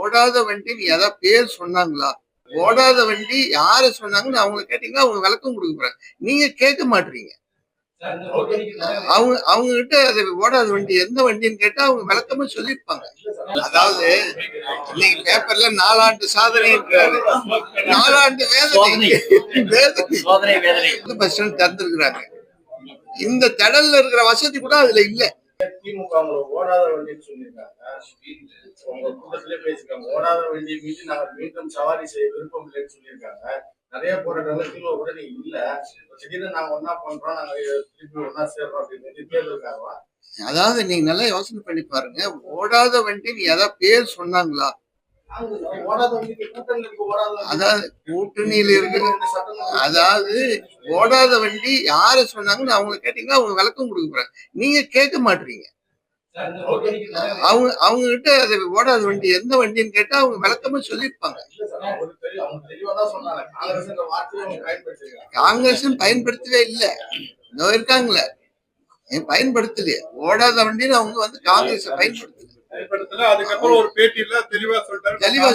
ஓடாத வண்டின்னு ஏதாவது பேர் சொன்னாங்களா? ஓடாத வண்டி யாரு சொன்னாங்கன்னு அவங்க கேட்டீங்கன்னா அவங்க விளக்கம் கொடுக்க போறாங்க. நீங்க கேட்க மாட்டீங்க. அவங்க அவங்க கிட்ட அது ஓடாத வண்டி எந்த வண்டின்னு கேட்டா அவங்க விளக்கமா சொல்லியிருப்பாங்க. அதாவது இன்னைக்கு பேப்பர்ல நாலாண்டு சாதனை இருக்கிறாரு. நாலாண்டு வேதனை. வேதனை. பஸ் ஸ்டாண்ட் திறந்திருக்கிறாங்க. இந்த திடல்ல இருக்கிற வசதி கூட அதுல இல்ல. திமுக ஓடாத வண்டின்னு சொல்லியிருக்காங்க. உங்க கூட்டத்திலே பேசிருக்காங்க ஓடாத வண்டியை மீது நாங்கள் மீண்டும் சவாரி செய்ய விருப்பம் இல்லைன்னு சொல்லியிருக்காங்க. நிறைய போராட்டங்கள் திமுக உடனே இல்ல. திடீர்னு நாங்க ஒன்னா பண்றோம் நாங்க திருப்பி ஒன்னா சேர்றோம் அப்படின்னு தேர்தலுக்காகவா அதாவது நீங்க நல்லா யோசனை பண்ணி பாருங்க. ஓடாத வண்டின்னு ஏதாவது பேர் சொன்னாங்களா? அதாவது கூட்டணியில இருக்கிற அதாவது ஓடாத வண்டி யாரு சொன்னாங்கன்னு அவங்க கேட்டீங்கன்னா அவங்க விளக்கம் கொடுக்க போறாங்க. நீங்க கேட்க மாட்டீங்க. அவங்க அவங்க கிட்ட அது ஓடாத வண்டி எந்த வண்டின்னு கேட்டா அவங்க விளக்கமா சொல்லியிருப்பாங்க. காங்கிரஸும் பயன்படுத்தவே இல்லை. இதோ இருக்காங்களே. பயன்படுத்தலையே? ஓடாத வண்டின்னு அவங்க வந்து காங்கிரஸ் பயன்படுத்தல. அதுக்கப்புறம் ஒரு பேட்டியில தெளிவா சொல்லிட்டாரு. தெளிவா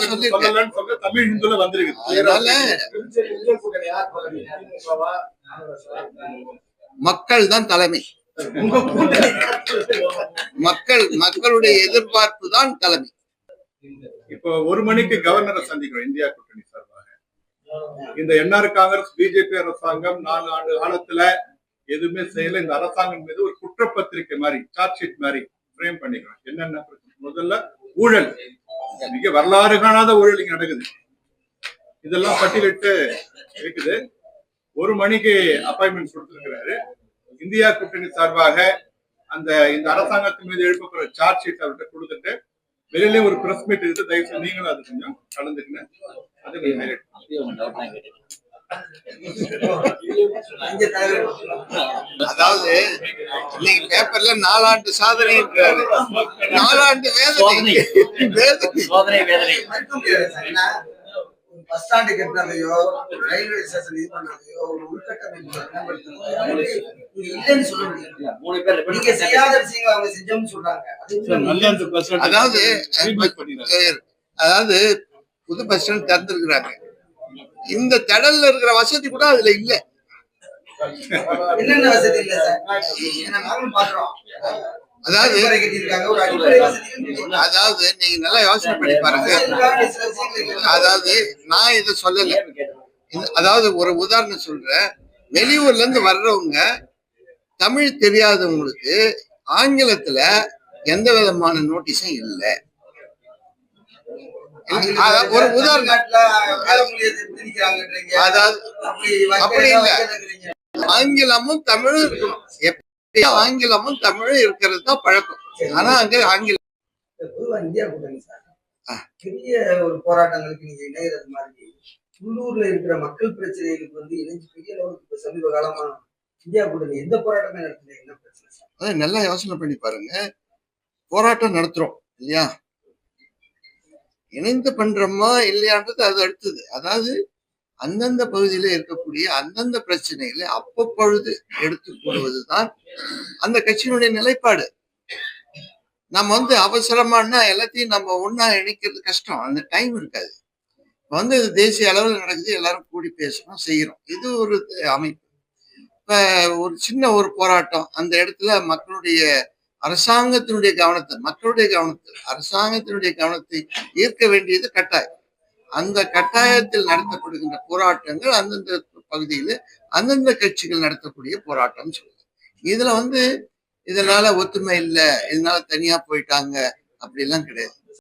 சொல்ல தமிழ் இந்துல வந்திருக்கு அதனால? மக்கள் தான் தலைமை. மக்கள் மக்களுடைய எதிர்பார்ப்பு தான் தலைமை. இப்போ ஒரு மணிக்கு கவர்னரை சந்திக்கிறோம் இந்தியா கூட்டணி சார்பாக. இந்த என்ஆர் காங்கிரஸ் பிஜேபி அரசாங்கம் நாலு ஆண்டு காலத்துல எதுவுமே செய்யல. இந்த அரசாங்கம் மீது ஒரு குற்றப்பத்திரிக்கை மாதிரி சார்ஜ் ஷீட் மாதிரி ஃப்ரேம் பண்ணிக்கிறோம். என்னென்ன பிரச்சனை? முதல்ல ஊழல். மிக வரலாறு காணாத ஊழல் இங்க நடக்குது. இதெல்லாம் பட்டியலிட்டு இருக்குது. ஒரு மணிக்கு அப்பாயின்மெண்ட் கொடுத்திருக்கிறாரு. இந்தியா கூட்டணி சார்பாக அந்த இந்த அரசாங்கத்தின் மீது எழுப்பப்படுற சார்ஜ் ஷீட் அவர்கிட்ட கொடுத்துட்டு வெளியிலே ஒரு பிரஸ் மீட் இருக்கு. தயவு செய்து நீங்களும் அது கொஞ்சம் கலந்துக்கணும் அது அதாவது இன்னைக்கு பேப்பர்ல நாலாண்டு சாதனை இருக்கிறாரு. நாலாண்டு வேதனை. வேதனை. வேதனை. பஸ் ஸ்டாண்டு கட்டினதையோ ரயில்வே ஸ்டேஷன் இது பண்ணதையோ ஒரு உள்கட்டமைப்பு இல்லைன்னு சொல்ல முடியாது. மூணு பேர் நீங்க செய்யாத விஷயங்களை அவங்க செஞ்சோம்னு சொல்றாங்க. அது உண்மை. அதாவது. அதாவது புது பஸ் ஸ்டாண்ட் திறந்திருக்கிறாங்க. இந்த திடல்ல இருக்கிற வசதி கூட அதுல இல்ல. அதாவது அதாவது நீங்க நல்லா யோசனை பண்ணி பாருங்க. அதாவது நான் இதை சொல்லல. அதாவது ஒரு உதாரணம் சொல்றேன். வெளியூர்ல இருந்து வர்றவங்க தமிழ் தெரியாதவங்களுக்கு ஆங்கிலத்துல எந்த விதமான நோட்டீஸும் இல்லை. ஒரு உதாரணம். அதாவது அப்படி இல்ல. ஆங்கிலமும் தமிழும் இருக்கணும். எப்படி ஆங்கிலமும் தமிழும் இருக்கிறது தான் பழக்கம். ஆனா அங்க ஆங்கிலம் இந்தியா கூட்டணி. பெரிய ஒரு போராட்டங்களுக்கு நீங்க இணையறது மாதிரி. உள்ளூர்ல இருக்கிற மக்கள் பிரச்சனைகளுக்கு வந்து இணைஞ்சு பெரிய அளவுக்கு சமீப காலமா இந்தியா கூட்டணி எந்த போராட்டமே நடத்தல. என்ன பிரச்சனை நல்லா யோசனை பண்ணி பாருங்க. போராட்டம் நடத்துறோம் இல்லையா? இணைந்து பண்றோமா இல்லையான்றது அது அடுத்தது. அதாவது அந்தந்த பகுதியில இருக்கக்கூடிய அந்தந்த பிரச்சனைகளை அப்பப்பொழுது எடுத்து கொள்வதுதான் அந்த கட்சியினுடைய நிலைப்பாடு. நம்ம வந்து அவசரமானா எல்லாத்தையும் நம்ம ஒண்ணா இணைக்கிறது கஷ்டம். அந்த டைம் இருக்காது. இப்ப வந்து இது தேசிய அளவில் நடக்குது எல்லாரும் கூடி பேசணும் செய்யறோம். இது ஒரு அமைப்பு. இப்ப ஒரு சின்ன ஒரு போராட்டம். அந்த இடத்துல மக்களுடைய அரசாங்கத்தினுடைய கவனத்தை மக்களுடைய கவனத்தை அரசாங்கத்தினுடைய கவனத்தை ஈர்க்க வேண்டியது கட்டாயம். அந்த கட்டாயத்தில் நடத்தப்படுகின்ற போராட்டங்கள் அந்தந்த பகுதியில் அந்தந்த கட்சிகள் நடத்தக்கூடிய போராட்டம் சொல்லுது. இதுல வந்து இதனால ஒத்துமை இல்லை இதனால தனியா போயிட்டாங்க அப்படிலாம் கிடையாது.